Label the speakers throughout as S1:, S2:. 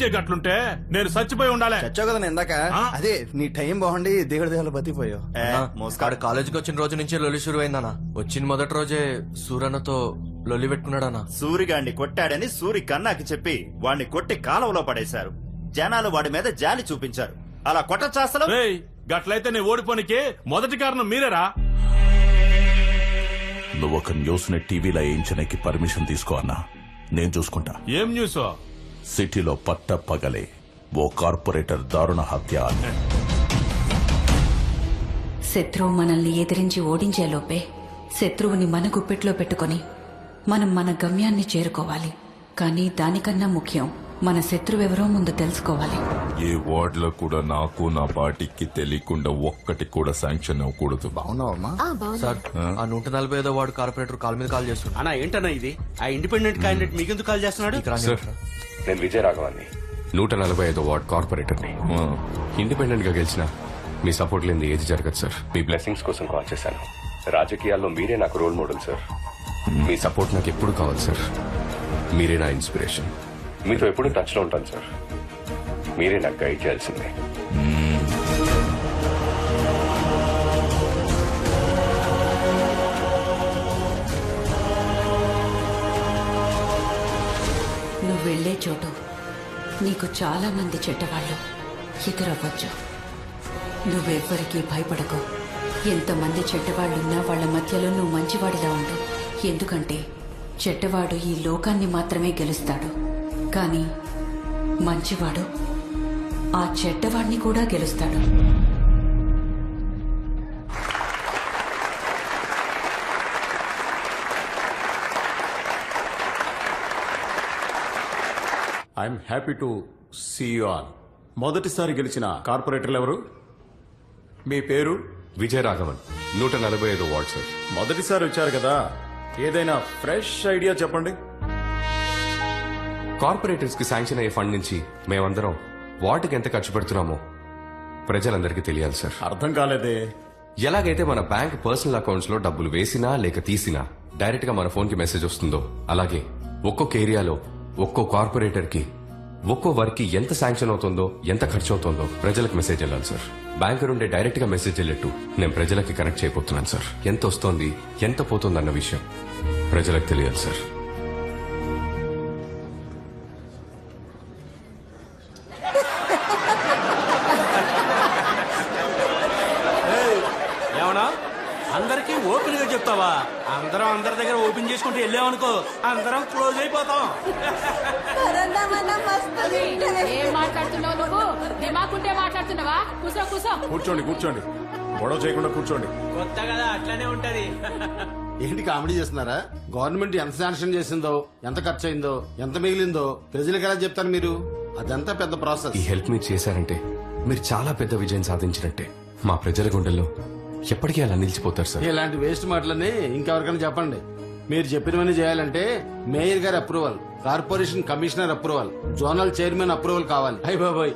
S1: రేయ్ నీకే గట్లుంటే నేను చచ్చిపోయి ఉండాలే.
S2: చచ్చావు కదా నేను ఇందాక.
S1: ఆ?
S2: అదే నీ టైం బాగుండి దేవుడి దేవుడు బతికిపోయావు.
S3: మోస్కాడు కాలేజీకి వచ్చిన రోజు నుంచి లొల్లి షురు అయిందన్న వచ్చిన మొదటి రోజే సూరన్నతో లొల్లి పెట్టుకున్నాడన్నా.
S4: సూరిగాడిని కొట్టాడని సూరి కన్నాకి చెప్పి వాణ్ణి కొట్టి కాలువలో పడేశారు. జనాలు వాడి మీద జాలి చూపించారు. అలా కొట్టచాస్తలు
S1: రేయ్ గట్లయితే నేను ఓడిపోనికి మొదటి కారణం మీరేరా?
S5: నువ్వు ఒక న్యూస్ని టీవీలో వేయించడానికి పర్మిషన్ తీసుకో అన్నా. నేను చూసుకుంటా.
S1: ఏం న్యూస్?
S5: సిటీలో పట్ట పగలే ఓ కార్పొరేటర్ దారుణ హత్య
S6: శత్రువు మనల్ని ఎదిరించి ఓడించేలోపే శత్రువుని మన గుప్పెట్లో పెట్టుకొని మనం మన గమ్యాన్ని చేరుకోవాలి. కానీ దానికన్నా ముఖ్యం మన శత్రువెవరో ముందు తెలుసుకోవాలి.
S7: ఏ వార్డ్లో కూడా నాకు నా పార్టీకి తెలియకుండా ఒక్కటి కూడా శాంక్షన్ అవ్వకూడదు.
S3: సార్ ఆ? నూట నలభై ఐదో వార్డు కార్పొరేటర్ కాల్ మీద కాల్ చేస్తున్నాడు.
S8: అన్నా ఏంటన్నా ఇది? ఆ ఇండిపెండెంట్ క్యాండిడేట్ మీకెందుకు కాల్ చేస్తున్నాడు?
S3: ఇక్కడ
S9: సార్. నేను విజయరాఘవాన్ని. నూట నలభై ఐదో వార్డ్ కార్పొరేటర్ని. ఇండిపెండెంట్గా గెలిచిన మీ సపోర్ట్ లేని ఏది జరగదు సార్. మీ బ్లెస్సింగ్స్ కోసం కాల్ చేశాను. రాజకీయాల్లో మీరే నాకు రోల్ మోడల్ సార్. మీ సపోర్ట్ నాకు ఎప్పుడు కావాలి సార్? మీరే నా ఇన్స్పిరేషన్. మీతో ఎప్పుడు టచ్లో ఉంటాను సార్. మీరే నాకు గైడ్ చేయాల్సిందే.
S6: నువ్వు వెళ్ళే చోటు నీకు చాలా మంది చెడ్డవాళ్ళు ఎదురవ్వచ్చు నువ్వెవ్వరికీ భయపడకు. ఎంతమంది చెడ్డవాళ్ళున్నా వాళ్ళ మధ్యలో నువ్వు మంచివాడిలా ఉండు. ఎందుకంటే చెడ్డవాడు ఈ లోకాన్ని మాత్రమే గెలుస్తాడు. కానీ మంచివాడు ఆ చెడ్డవాడిని కూడా గెలుస్తాడు.
S10: I'm happy to see you all మొదటిసారి గెలిచిన కార్పొరేటర్లు ఎవరు? మీ పేరు?
S9: విజయరాఘవన్ నూట నలభై ఐదో వార్డ్ సార్.
S10: మొదటిసారి వచ్చారు కదా. ఏదైనా ఫ్రెష్ ఐడియా చెప్పండి.
S9: కార్పొరేటర్స్కి శాంక్షన్ అయ్యే ఫండ్ నుంచి మేమందరం వాటికి ఎంత ఖర్చు పెడుతున్నామో ప్రజలందరికీ తెలియాలి సార్.
S10: అర్థం కాలేదే.
S9: ఎలాగైతే మన బ్యాంక్ పర్సనల్ అకౌంట్స్లో డబ్బులు వేసినా లేక తీసినా డైరెక్ట్గా మన ఫోన్కి మెసేజ్ వస్తుందో అలాగే ఒక్కొక్క ఏరియాలో ఒక్కో కార్పొరేటర్కి ఒక్కో వర్క్కి ఎంత శాంక్షన్ అవుతుందో ఎంత ఖర్చు అవుతుందో ప్రజలకు మెసేజ్ వెళ్ళాలి సార్. బ్యాంక్ నుండి డైరెక్ట్గా మెసేజ్ వెళ్ళట్టు నేను ప్రజలకి కనెక్ట్ చేయబోతున్నాను సార్. ఎంత వస్తోంది ఎంత పోతుంది అన్న విషయం ప్రజలకు తెలియాలి సార్.
S8: చెప్తావా? అందరం అందరి దగ్గర ఓపెన్ చేసుకుంటూ వెళ్ళామనుకో అందరం క్లోజ్ అయిపోతాం.
S11: ఏం మాట్లాడుతున్నావు నువ్వు? దిమాకుంటే మాట్లాడుతున్నావా? కూసో కూసో.
S10: కూర్చోండి కూర్చోండి. గొడవ చేయకుండా కూర్చోండి.
S8: కొత్త కదా అట్లానే ఉంటది.
S2: ఏంటి కామెడీ చేస్తున్నారా? గవర్నమెంట్ ఎంత శాంక్షన్ చేసిందో ఎంత ఖర్చు అయిందో ఎంత మిగిలిందో ప్రజలకు ఎలా చెప్తారు మీరు? అదంతా పెద్ద ప్రాసెస్.
S9: ఈ హెల్ప్ మీరు చేశారంటే మీరు చాలా పెద్ద విజయం సాధించినట్టే మా ప్రజల గుండెల్లో. ఎప్పటికీ అలా నిలిచిపోతారు సార్.
S2: ఇలాంటి వేస్ట్ మాటలని ఇంకెవరికైనా చెప్పండి. మీరు చెప్పినవన్నీ చేయాలంటే మేయర్ గారి approval corporation commissioner approval zonal chairman approval కావాలి. అయ్య బాబాయ్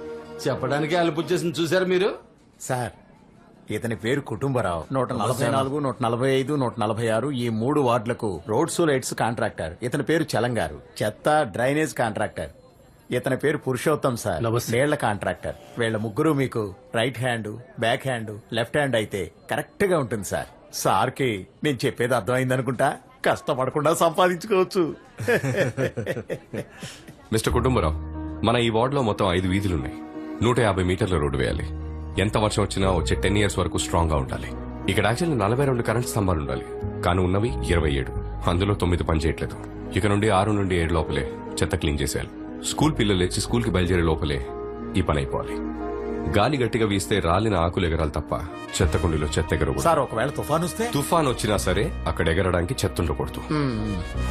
S2: చెప్పడానికి అలుపు చేసింది చూసారు మీరు?
S12: సార్ ఇతని పేరు కుటుంబరావు. నూట నలభై నాలుగు నూట నలభై ఐదు నూట నలభై ఆరు ఈ మూడు వార్డులకు రోడ్స్ లైట్స్ కాంట్రాక్టర్. ఇతని పేరు చలంగారు చెత్త డ్రైనేజ్ కాంట్రాక్టర్. ఇతని పేరు పురుషోత్తం సార్. నీళ్ళ కాంట్రాక్టర్. వీళ్ళ ముగ్గురు మీకు right hand back hand left hand అయితే కరెక్ట్గా ఉంటుంది సార్. సార్కి నేను చెప్పేది అర్థమైంది అనుకుంటా? కష్టపడకుండా సంపాదించుకోవచ్చు.
S9: మిస్టర్ కుటుంబరావు మన ఈ వార్డులో మొత్తం ఐదు వీధులున్నాయి. నూట యాభై మీటర్ల రోడ్డు వేయాలి. ఎంత వర్షం వచ్చినా వచ్చే టెన్ ఇయర్స్ వరకు స్ట్రాంగ్గా ఉండాలి. ఇక్కడ యాక్చువల్లీ నలభై రెండు కరెంట్ స్తంభాలు ఉండాలి. కానీ ఉన్నవి ఇరవై ఏడు. అందులో తొమ్మిది పనిచేయట్లేదు. ఇక నుండి ఆరు నుండి ఏడు లోపలే చెత్త క్లీన్ చేసేయాలి. స్కూల్ పిల్లలు లేచి స్కూల్కి బయలుదేరే లోపలే ఈ పని అయిపోవాలి. గాలి గట్టిగా వీస్తే రాలిన ఆకులు ఎగరాలి తప్ప చెత్త కుండీలో చెత్త ఎగరకూడదు.
S12: సార్ ఒకవేళ తుఫాన్ వస్తే?
S9: తుఫాన్ వచ్చినా సరే అక్కడ ఎగరడానికి చెత్త ఉండకూడదు.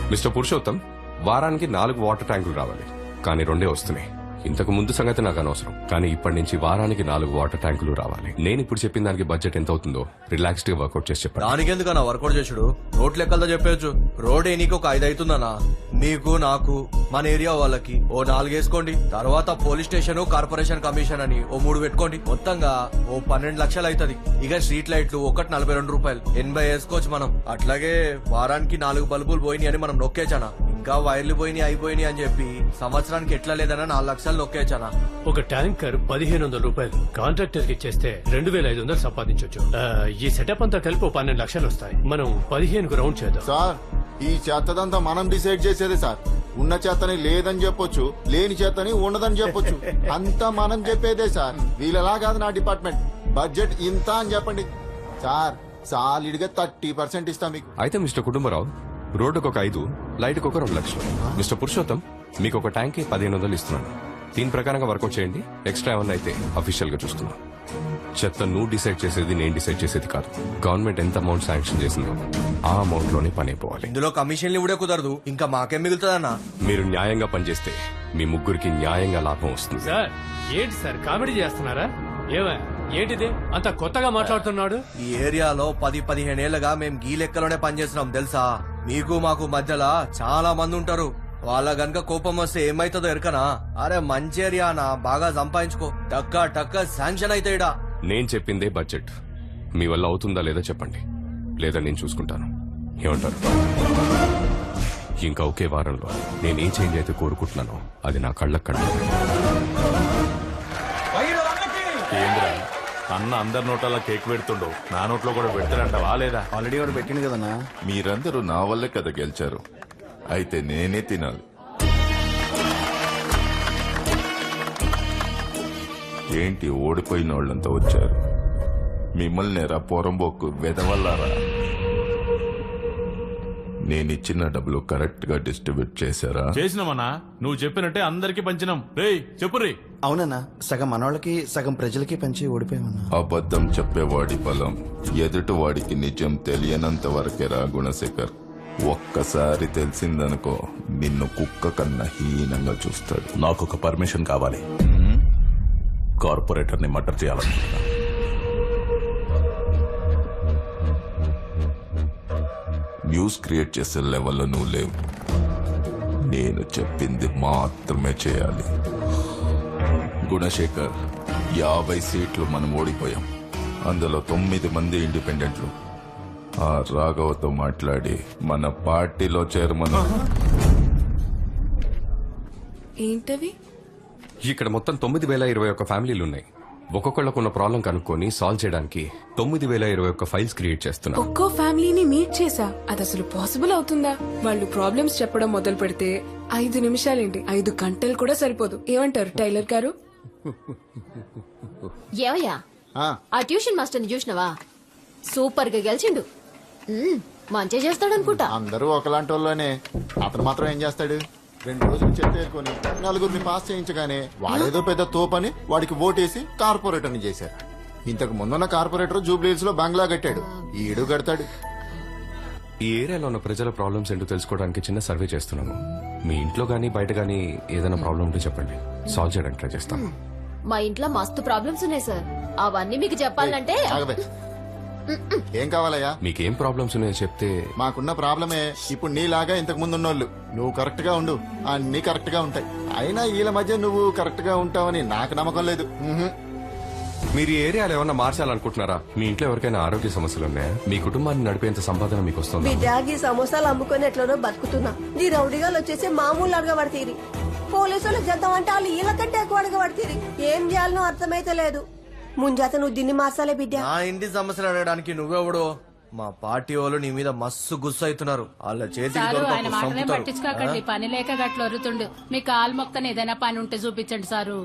S9: మిస్టర్ పురుషోత్తం వారానికి నాలుగు వాటర్ ట్యాంకులు రావాలి. కానీ రెండే వస్తున్నాయి. ఇంతకు ముందు సంగతి నాకు అనవసరం. కానీ ఇప్పటి నుంచి వారానికి నాలుగు వాటర్ ట్యాంకులు రావాలి. నేను ఇప్పుడు చెప్పిన దానికి బడ్జెట్ ఎంత అవుతుందో రిలాక్స్డ్గా వర్కౌట్ చేసి చెప్పండి.
S3: దానికెందుకన్నా వర్కౌట్ చేసుడు? రోడ్ లెక్కలతో చెప్పేయచ్చు. రోడ్ నీకు ఒక ఐదు అవుతుందన్నా మీకు నాకు మన ఏరియా వాళ్ళకి ఓ నాలుగు వేసుకోండి తర్వాత పోలీస్ స్టేషన్ కార్పొరేషన్ కమిషన్ అని ఓ మూడు పెట్టుకోండి. మొత్తంగా ఓ పన్నెండు లక్షలు అవుతుంది ఇక స్ట్రీట్ లైట్లు ఒకటి నలభై రెండు రూపాయలు. ఎనభై వేసుకోవచ్చు మనం. అట్లాగే వారానికి నాలుగు బల్బులు పోయినాయి అని మనం నొక్కేచానా? ఇంకా వైర్లు పోయినాయి అయిపోయినాయి అని చెప్పి సంవత్సరానికి ఎట్లా లేదన్నా నాలుగు లక్షలు నొక్కేచానా?
S8: ఒక ట్యాంకర్ పదిహేను వందల రూపాయలు. కాంట్రాక్టర్కి ఇచ్చేస్తే రెండు వేల ఐదు వందలు సంపాదించవచ్చు ఈ సెటప్ అంతా కలిపి పన్నెండు లక్షలు వస్తాయి. మనం పదిహేనుకు రౌండ్ చేద్దాం.
S13: సార్ ఈ చెత్తదంతా మనం డిసైడ్ చేసేదే సార్. ఉన్న చెత్తని లేదని చెప్పొచ్చు లేని చెత్తని ఉన్నదని చెప్పొచ్చు. అంతా మనం చెప్పేదే సార్. వీళ్ళలా కాదు నా డిపార్ట్మెంట్. బడ్జెట్ ఇంత అని చెప్పండి. సార్ సాలిడ్గా థర్టీ పర్సెంట్ ఇస్తాం మీకు.
S9: అయితే మిస్టర్ కుటుంబరావు రోడ్డుకు ఒక ఐదు లైట్కి ఒక రెండు లక్షలు. మిస్టర్ పురుషోత్తం మీకు ఒక ట్యాంక్ పదిహేను వందలు ఇస్తున్నాను. దీని ప్రకారంగా వర్కౌట్ చేయండి. ఎక్స్ట్రా ఏమన్నా అయితే అఫీషియల్గా చూస్తున్నాం. చెత్త నువ్వు డిసైడ్ చేసేది నేను డిసైడ్ చేసేది కాదు. గవర్నమెంట్ ఎంత అమౌంట్ శాంక్షన్ చేసిందో ఆ అమౌంట్లోనే పని అయిపోవాలి.
S3: ఇందులో కమిషన్లు ఇవ్వడే కుదరదు. ఇంకా మాకేం మిగులుతుందన్నా?
S9: మీరు న్యాయంగా పనిచేస్తే మీ ముగ్గురికి న్యాయంగా లాభం వస్తుంది.
S8: సార్ ఏంటి సార్ కామెడీ చేస్తున్నారా? ఏమా ఏంటిది? అంత కొత్తగా మాట్లాడుతున్నాడు?
S3: ఈ ఏరియాలో పది పదిహేనేళ్ళుగా మేము గీ లెక్కలోనే పనిచేస్తున్నాం తెలుసా? మీకు మాకు మధ్యలో చాలా మంది ఉంటారు. వాళ్ళ గనక కోపం వస్తే ఏమైతుందో ఎరకనా? అరే మంచి ఏరియానా బాగా సంపాదించుకో. టక్క టక్క శాంక్షన్ అయితే ఇడా
S9: నేను చెప్పిందే బడ్జెట్. మీ వల్ల అవుతుందా లేదా చెప్పండి. లేదా నేను చూసుకుంటాను. ఏమంటారు? ఇంకా ఒకే వారంలో నేను ఏ చేంజ్ అయితే కోరుకుంటున్నానో అది నా కళ్ళకు కళ్ళ
S1: ఏంద్రా? అన్న అందరి నోట్ల కేక్ పెడుతుండో. నా నోట్లో కూడా పెడతాడంటావా లేదా?
S12: ఆల్రెడీ వాడు పెట్టింది కదన్నా.
S7: మీరందరూ నా వల్లే కదా గెలిచారు. అయితే నేనే తినాలి. ఏంటి ఓడిపోయిన వాళ్ళంతా వచ్చారు? మిమ్మల్ని రా పోరంబోకు వెదవల్లారా? నేనిచ్చిన డబ్బులు కరెక్ట్గా డిస్ట్రిబ్యూట్ చేశారా?
S1: చేసినామన్నా నువ్వు చెప్పినట్టే అందరికి పంచినాం. రేయ్ చెప్పు రే
S12: అవునన్నా సగం మనవాళ్ళకి సగం ప్రజలకి పంచి ఓడిపోయామన్నా.
S7: అబద్ధం చెప్పేవాడి బలం ఎదుటివాడికి నిజం తెలియనంత వరకే రా గుణశేఖర్. ఒక్కసారి తెలిసిందనుకో నిన్ను కుక్క కన్నా హీనంగా చూస్తాడు.
S5: నాకు ఒక పర్మిషన్ కావాలి. కార్పొరేటర్ని మర్డర్ చేయాలనుకుంటున్నా
S7: న్యూస్ క్రియేట్ చేసే లెవెల్లో నువ్వు లేవు. నేను చెప్పింది మాత్రమే చేయాలి. గుణశేఖర్ యాభై సీట్లు మనం ఓడిపోయాం. అందులో తొమ్మిది మంది ఇండిపెండెంట్లు. ఆ రాఘవతో మాట్లాడి మన పార్టీలో చేరమను.
S11: ఏంటవి?
S9: ఇక్కడ మొత్తం తొమ్మిది వేల ఇరవై ఒక్క ఫ్యామిలీలు ఉన్నాయి ఒక్కొక్కళ్ళకు ఉన్న ప్రాబ్లం కనుక్కొని సాల్వ్ చేయడానికి తొమ్మిది వేల ఇరవై ఒక్క ఫైల్స్ క్రియేట్ చేస్తున్నాం.
S11: ఒక్కో ఫ్యామిలీని మీట్ చేసా. అది అసలు పాసిబుల్ అవుతుందా? వాళ్ళు ప్రాబ్లమ్స్ చెప్పడం మొదలు పెడితే ఐదు నిమిషాలేంటి? ఐదు గంటలు కూడా సరిపోదు. ఏమంటారు టైలర్ గారు?
S14: ఏవయ్యా? ఆ. ట్యూషన్ మాస్టర్ని చూసినవా? సూపర్గా గెలిచిండు. మ్మ్, మంచిగా చేస్తాడనుకుంటా.
S13: అందరూ ఒకలాంటి వాళ్ళనే అతను మాత్రం ఏం చేస్తాడు? రెండు రోజులు చెత్త ఏరుకొని నలుగురిని పాస్ చేయించగానే వాడేదో పెద్ద తోపని వాడికి ఓటేసి కార్పొరేటర్ని చేశారు. ఇంతకు ముందున్న కార్పొరేటర్ జూబ్లీహిల్స్లో బంగ్లా కట్టాడు. ఈడు కడతాడు.
S9: ఈ ఏరియాలో ఉన్న ప్రజల ప్రాబ్లమ్స్ ఏంటో తెలుసుకోవడానికి చిన్న సర్వే చేస్తున్నాము మీ ఇంట్లో గానీ బయట గానీ ఏదైనా ప్రాబ్లం ఉంటే చెప్పండి. సాల్వ్ చేయడానికి ట్రై చేస్తాం
S14: మా ఇంట్లో మస్తు ప్రాబ్లమ్స్ ఉన్నాయి సార్. అవన్నీ మీకు చెప్పాలంటే
S13: ఏం కావాలయ్యా?
S9: మీకేం ప్రాబ్లమ్స్ ఉన్నాయో చెప్తే
S13: మాకున్న ప్రాబ్లమే ఇప్పుడు నీలాగా ఇంతకు ముందు ఉన్నోళ్ళు నువ్వు కరెక్ట్గా ఉండు. అన్ని కరెక్ట్గా ఉంటాయి. అయినా వీళ్ళ మధ్య నువ్వు కరెక్ట్గా ఉంటావని నాకు నమ్మకం లేదు. ఉహుం.
S9: మీరు ఈ ఏరియాలో ఏమన్నా మార్చాలనుకుంటున్నారా? మీ ఇంట్లో ఎవరికైనా ఆరోగ్య సమస్యలు ఉన్నాయా? మీ కుటుంబాన్ని నడిపేంత సంపాదన మీకు వస్తుందా?
S11: బిడ్డాగి సమోసాలు అమ్ముకొని ఎట్లనో బతుకుతున్నా. ఈ రౌడీగాలు వచ్చేసి మామూలు అడగబడతీరి పోలీసులు చేద్దాం అంటే వాళ్ళు వీళ్ళకంటే ఎక్కువ అడగబడతీరి ఏం చేయాలనో అర్థమైతే లేదు ముంజాత నువ్వు దీన్ని మార్చాలే బిడ్డ.
S3: నా ఇంటి సమస్యలు అడగడానికి నువ్వెవడో? మా పార్టీ వాళ్ళు నీ మీద మస్తు గుస్సు అవుతున్నారు వాళ్ళ చేతికి
S11: సారు ఆయన మాటలే. పట్టించుకోకండి. పని లేక గట్ల వరుతుండు మీ కాలు మొక్కని ఏదైనా పని ఉంటే చూపించండి సారు.